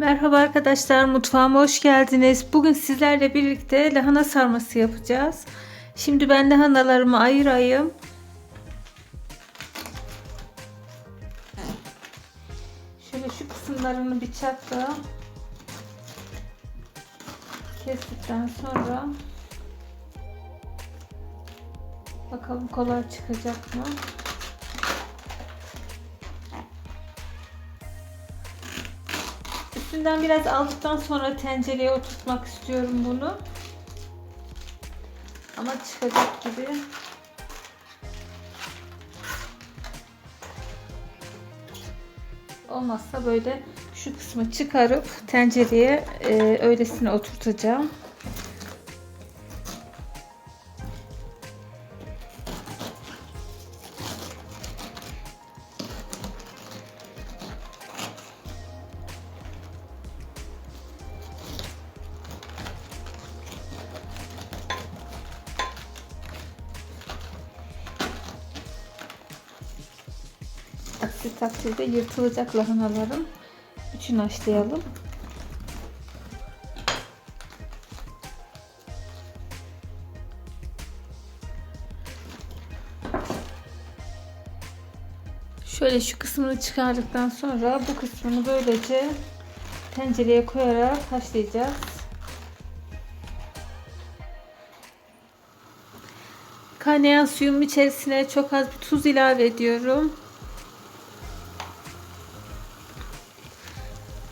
Merhaba arkadaşlar, mutfağıma hoş geldiniz. Bugün sizlerle birlikte lahana sarması yapacağız. Şimdi ben lahanalarımı ayırayım. Şöyle şu kısımlarını bıçakla kestikten sonra bakalım kolay çıkacak mı? Üstünden biraz aldıktan sonra tencereye oturtmak istiyorum bunu. Ama çıkacak gibi. Olmazsa böyle şu kısmı çıkarıp tencereye e, öylesine oturtacağım. Aksi takdirde yırtılacak lahanalarım. Üçün haşlayalım. Şöyle şu kısmını çıkardıktan sonra bu kısmını böylece tencereye koyarak haşlayacağız. Kaynayan suyun içerisine çok az bir tuz ilave ediyorum.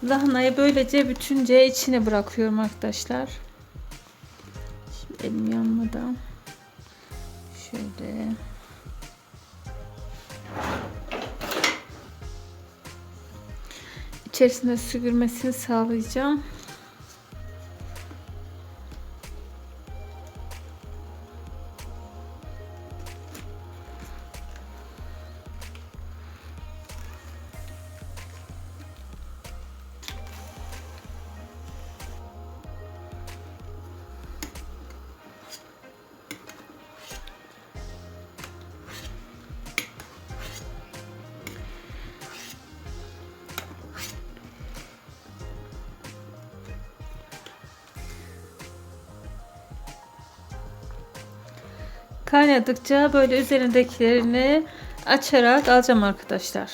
Lahanayı böylece bütünce içine bırakıyorum arkadaşlar. Şimdi elim yanmadan şöyle içerisine su girmesini sağlayacağım. Kaynadıkça böyle üzerindekilerini açarak alacağım arkadaşlar.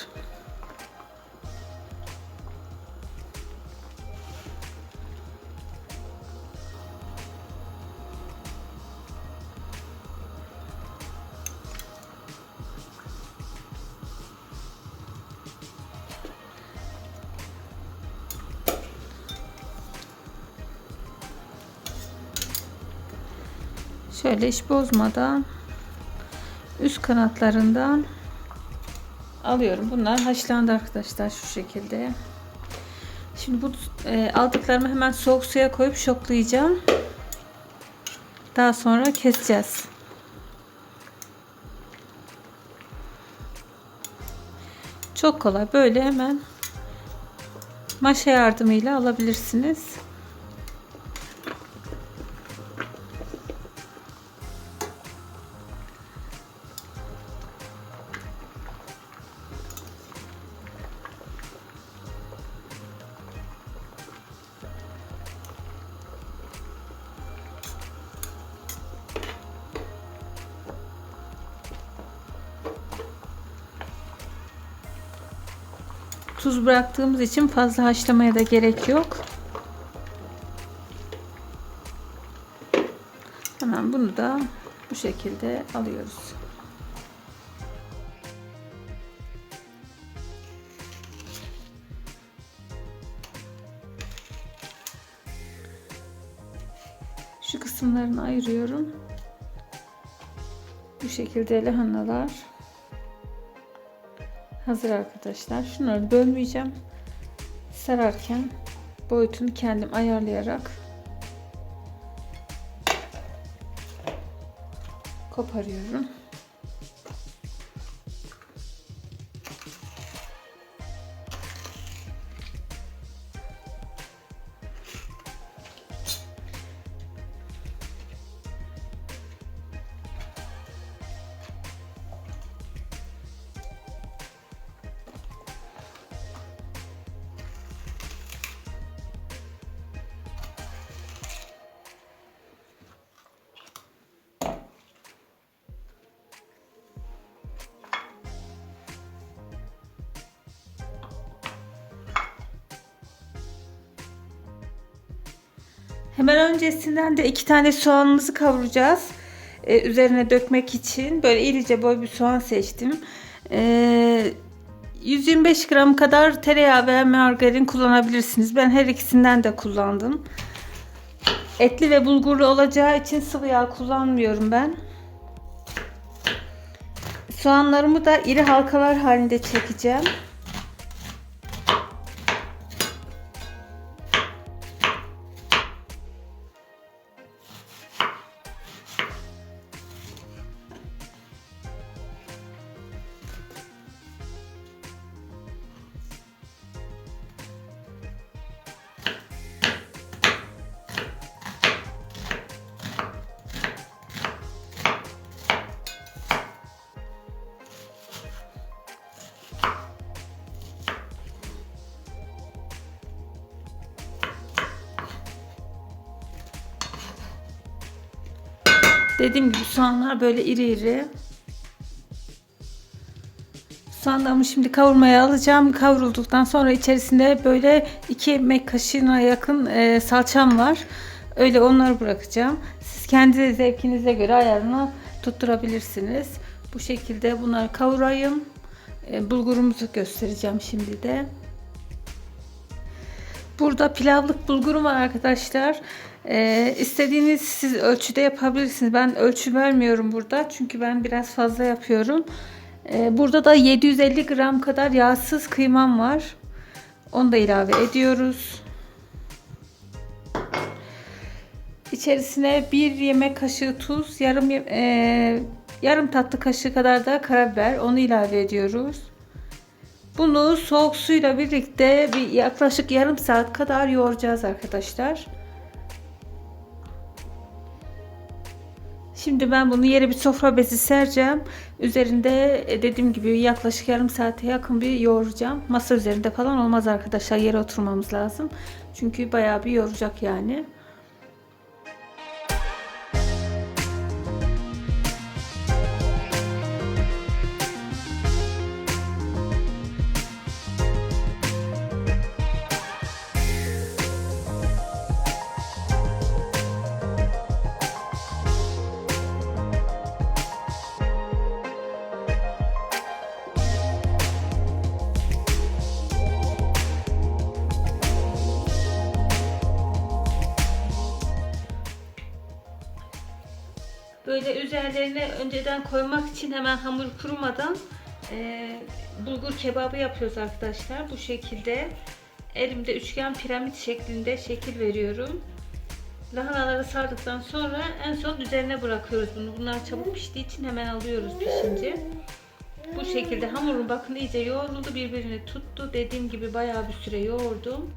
Şöyle iş bozmadan üst kanatlarından alıyorum. Bunlar haşlandı arkadaşlar şu şekilde. Şimdi bu e, aldıklarımı hemen soğuk suya koyup şoklayacağım. Daha sonra keseceğiz. Çok kolay. Böyle hemen maşa yardımıyla alabilirsiniz. Tuz bıraktığımız için fazla haşlamaya da gerek yok. Hemen bunu da bu şekilde alıyoruz. Şu kısımlarını ayırıyorum. Bu şekilde lahanalar hazır arkadaşlar. Şunları bölmeyeceğim. Sararken boyutunu kendim ayarlayarak koparıyorum. Hemen öncesinden de iki tane soğanımızı kavuracağız. Ee, üzerine dökmek için böyle irice boy bir soğan seçtim. Ee, 125 gram kadar tereyağı veya margarin kullanabilirsiniz. Ben her ikisinden de kullandım. Etli ve bulgurlu olacağı için sıvı yağ kullanmıyorum ben. Soğanlarımı da iri halkalar halinde çekeceğim. Dediğim gibi soğanlar böyle iri iri. Soğanlarımı şimdi kavurmaya alacağım. Kavrulduktan sonra içerisinde böyle 2 yemek kaşığına yakın e, salçam var. Öyle onları bırakacağım. Siz kendi zevkinize göre ayarını tutturabilirsiniz. Bu şekilde bunları kavurayım. E, bulgurumuzu göstereceğim şimdi de. Burada pilavlık bulgurum var arkadaşlar. Ee, istediğiniz siz ölçüde yapabilirsiniz. Ben ölçü vermiyorum burada. Çünkü ben biraz fazla yapıyorum. Ee, burada da 750 gram kadar yağsız kıymam var. Onu da ilave ediyoruz. İçerisine bir yemek kaşığı tuz, yarım e, yarım tatlı kaşığı kadar da karabiber. Onu ilave ediyoruz. Bunu soğuk suyla birlikte bir yaklaşık yarım saat kadar yoğuracağız arkadaşlar. Şimdi ben bunu yere bir sofra bezi sereceğim. Üzerinde e, dediğim gibi yaklaşık yarım saate yakın bir yoğuracağım. Masa üzerinde falan olmaz arkadaşlar. Yere oturmamız lazım. Çünkü bayağı bir yoğuracak yani. Böyle üzerlerine önceden koymak için hemen hamur kurumadan e, bulgur kebabı yapıyoruz arkadaşlar. Bu şekilde elimde üçgen piramit şeklinde şekil veriyorum. Lahanaları sardıktan sonra en son üzerine bırakıyoruz bunu. Bunlar çabuk piştiği için hemen alıyoruz pişince. Bu şekilde hamurun bakın iyice yoğruldu birbirini tuttu. Dediğim gibi bayağı bir süre yoğurdum.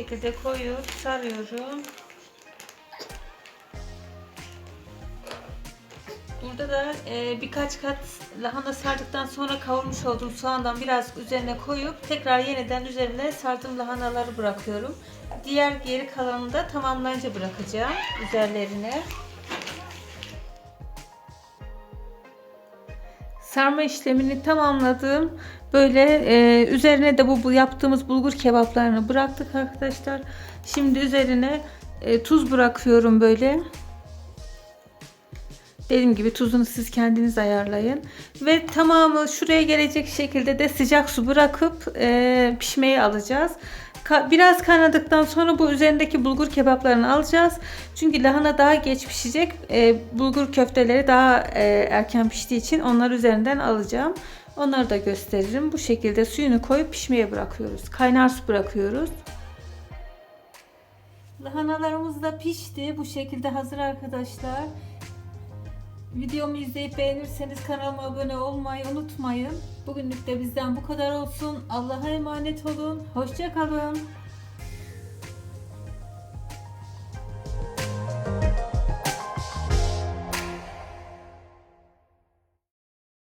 Şekilde koyup sarıyorum. Burada da e, birkaç kat lahana sardıktan sonra kavurmuş olduğum soğandan biraz üzerine koyup tekrar yeniden üzerine sardığım lahanaları bırakıyorum. Diğer geri kalanını da tamamlayınca bırakacağım üzerlerine. Sarma işlemini tamamladım. Böyle e, üzerine de bu, bu yaptığımız bulgur kebaplarını bıraktık arkadaşlar. Şimdi üzerine e, tuz bırakıyorum böyle. Dediğim gibi tuzunu siz kendiniz ayarlayın. Ve tamamı şuraya gelecek şekilde de sıcak su bırakıp e, pişmeye alacağız. Biraz kaynadıktan sonra bu üzerindeki bulgur kebaplarını alacağız. Çünkü lahana daha geç pişecek. E, bulgur köfteleri daha e, erken piştiği için onları üzerinden alacağım. Onları da gösteririm. Bu şekilde suyunu koyup pişmeye bırakıyoruz. Kaynar su bırakıyoruz. Lahanalarımız da pişti. Bu şekilde hazır arkadaşlar. Videomu izleyip beğenirseniz kanalıma abone olmayı unutmayın. Bugünlük de bizden bu kadar olsun. Allah'a emanet olun. Hoşça kalın.